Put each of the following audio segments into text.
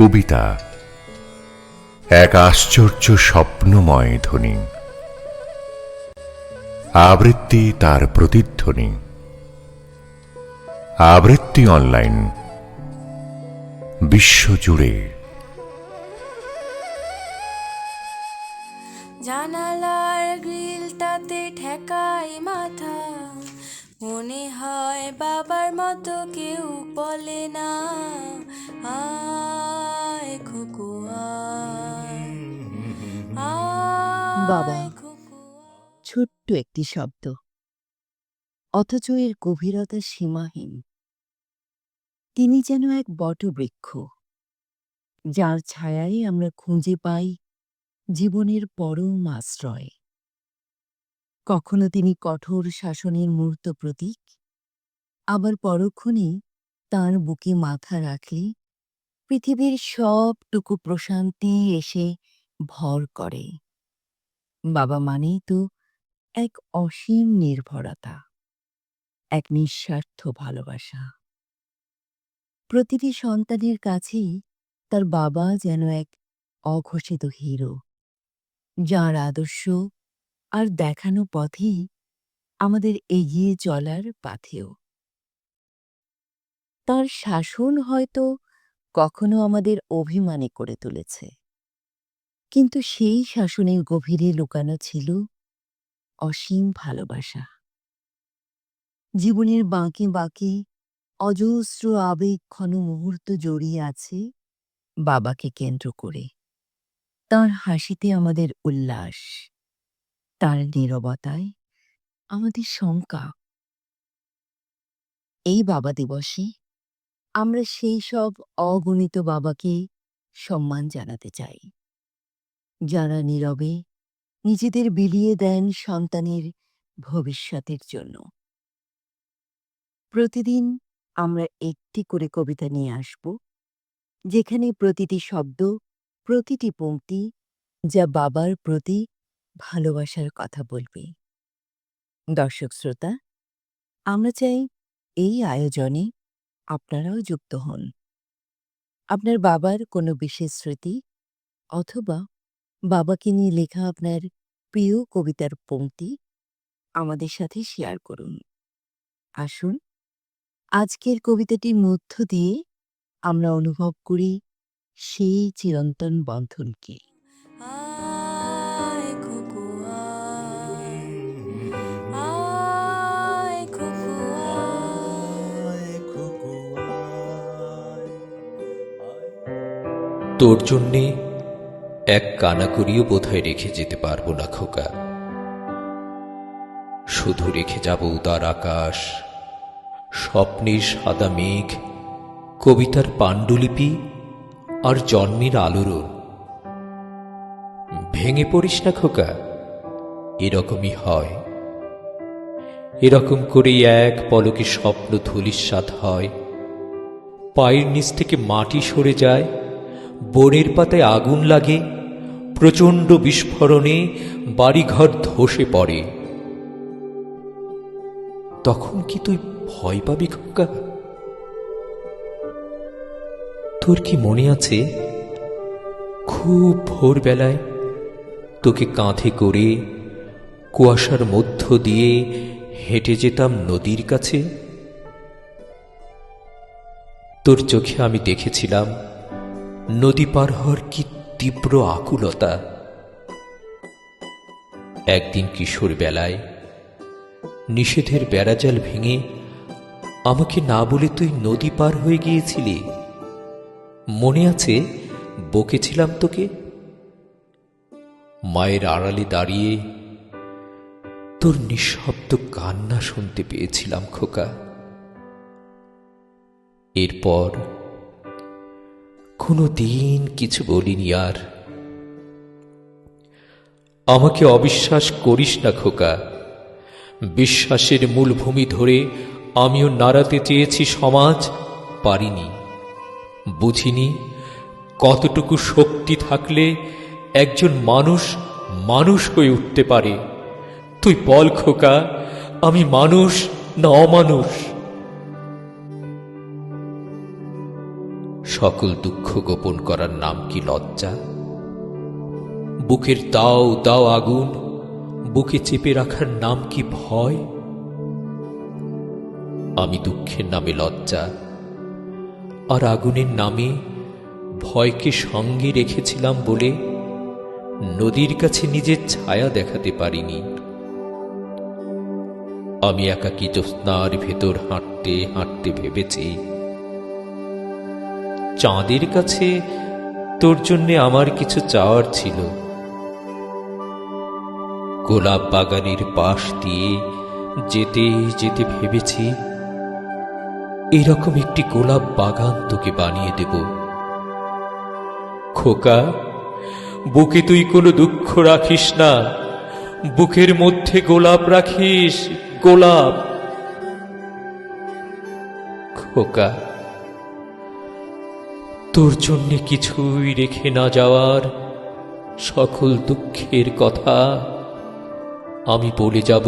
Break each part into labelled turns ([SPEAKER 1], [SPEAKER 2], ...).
[SPEAKER 1] কবিতা, এক আশ্চর্য স্বপ্নময় ধ্বনি। আবৃত্তি তার প্রতিধ্বনি। আবৃত্তি অনলাইন। বিশ্বজুড়ে।
[SPEAKER 2] জানালার গ্রিলটাতে ঠেকাই মাথা। মনে হয় বাবার মতো কেউ বলে না। আয়
[SPEAKER 3] বাবা। ছোট্ট একটি শব্দ। অথচ এর গভীরতা সীমাহীন। তিনি যেন এক বটবৃক্ষ, যার ছায়ায় আমরা খুঁজে পাই জীবনের পরম আশ্রয়। কখনো তিনি কঠোর শাসনের মূর্ত প্রতীক, আবার পরক্ষণে তার বুকে মাথা রাখলে পৃথিবীর সবটুকু প্রশান্তি এসে ভর করে। বাবা মানেই তো এক অসীম নির্ভরতা, এক নিঃস্বার্থ ভালোবাসা। প্রতিটি সন্তানের কাছেই তার বাবা যেন এক অঘোষিত হিরো, যার আদর্শ আর দেখানো পথেই আমাদের এগিয়ে চলার পাথেও তার শাসন হয়তো কখনো আমাদের অভিমানে করে তুলেছে। কিন্তু সেই শাসনের গভীরে লুকানো ছিল অসীম ভালোবাসা। জীবনের বাঁকে বাঁকে অজস্র আবেগ ক্ষণ মুহূর্ত জড়িয়ে আছে বাবাকে কেন্দ্র করে। তার হাসিতে আমাদের উল্লাস, তার নীরবতায় আমাদের শঙ্কা। এই বাবা দিবসে আমরা সেই সব অগণিত বাবাকে সম্মান জানাতে চাই। যারা নীরবে নিজেদের বিলিয়ে দেন সন্তানের ভবিষ্যতের জন্য। প্রতিদিন আমরা একটি করে কবিতা নিয়ে আসব, যেখানে প্রতিটি শব্দ, প্রতিটি পংক্তি যা বাবার প্রতি ভালোবাসার কথা বলবে। দর্শক শ্রোতা, আমরা চাই এই আয়োজনে আপনারাও যুক্ত হন। আপনার বাবার কোনো বিশেষ স্মৃতি অথবা বাবাকে নিয়ে লেখা আপনার প্রিয় কবিতার পংক্তি আমাদের সাথে শেয়ার করুন। আসুন আজকের কবিতাটির মধ্য দিয়ে আমরা অনুভব করি সেই চিরন্তন বন্ধনকে।
[SPEAKER 4] তোর জন্যে এক কানাকড়িও বোধহয় রেখে যেতে পারব না খোকা। শুধু রেখে যাব উদার আকাশ, স্বপ্নের সাদা মেঘ, কবিতার পাণ্ডুলিপি আর জন্মের আলোড়ন। ভেঙে পড়িস না খোকা, এরকমই হয়। এরকম করেই এক পলকে স্বপ্ন ধুলিস্বাদ হয়। পায়ের নিচ থেকে মাটি সরে যায়, বনের পাতায় আগুন লাগে প্রচণ্ড বিস্ফোরণে বাড়িঘর ধসে পড়ে। তখন কি তুই ভয় পাবি খোকা? তোর কি মনে আছে? খুব ভোরবেলায় তোকে কাঁধে করে কুয়াশার মধ্য দিয়ে হেঁটে যেতাম নদীর কাছে। তোর চোখে আমি দেখেছিলাম নদী পার হওয়ার কি তীব্র আকুলতা। একদিন কিশোর বেলায় নিষেধের বেড়াজাল ভেঙে আমাকে না বলে তুই নদী পার হয়ে গিয়েছিলি। মনে আছে বকেছিলাম তোকে? মায়ের আড়ালে দাঁড়িয়ে তোর নিঃশব্দ কান্না শুনতে পেয়েছিলাম খোকা। এরপর কোনো দিন কিছু বলিনি আর। আমাকে অবিশ্বাস করিস না খোকা। বিশ্বাসের মূলভূমি ধরে আমিও নাড়াতে চেয়েছি সমাজ পারিনি। বুঝিনি কতটুকু শক্তি থাকলে একজন মানুষ মানুষ হয়ে উঠতে পারে। তুই বল খোকা, আমি মানুষ না অমানুষ? সকল দুঃখ গোপন করার নাম কি লজ্জা? বুকের দাও দাও আগুন, বুকে চেপে রাখার নাম কি ভয়? আমি দুঃখের নামে লজ্জা, আর আগুনের নামে ভয়কে সঙ্গে রেখেছিলাম বলে নদীর কাছে নিজের ছায়া দেখাতে পারিনি। আমি একাকী জ্যোৎস্নার ভেতর হাঁটতে হাঁটতে ভেবেছি চাঁদের কাছে তোর জন্যে আমার কিছু চাওয়ার ছিল। গোলাপ বাগানের পাশ দিয়ে যেতে যেতে ভেবেছি, এরকম একটি গোলাপ বাগান তোকে বানিয়ে দেব। খোকা, বুকে তুই কোনো দুঃখ রাখিস না। বুকের মধ্যে গোলাপ রাখিস, গোলাপ। খোকা তোর জন্যে কিছুই রেখে না যাওয়ার সকল দুঃখের কথা আমি বলে যাব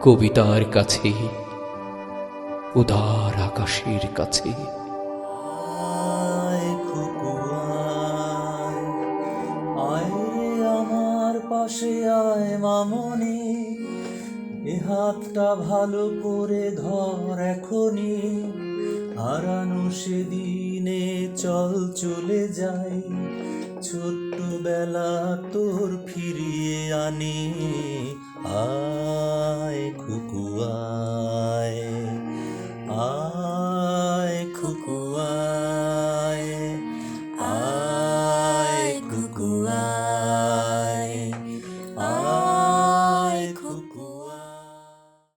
[SPEAKER 4] কবিতার কাছে, উদার আকাশের কাছে।
[SPEAKER 5] পাশে, আয় মামনি। এ হাতটা ভালো করে ধর এখনি হারানো সেদিনে চল চলে যাই ছোট্ট বেলা তোর ফিরিয়ে আনি। আয়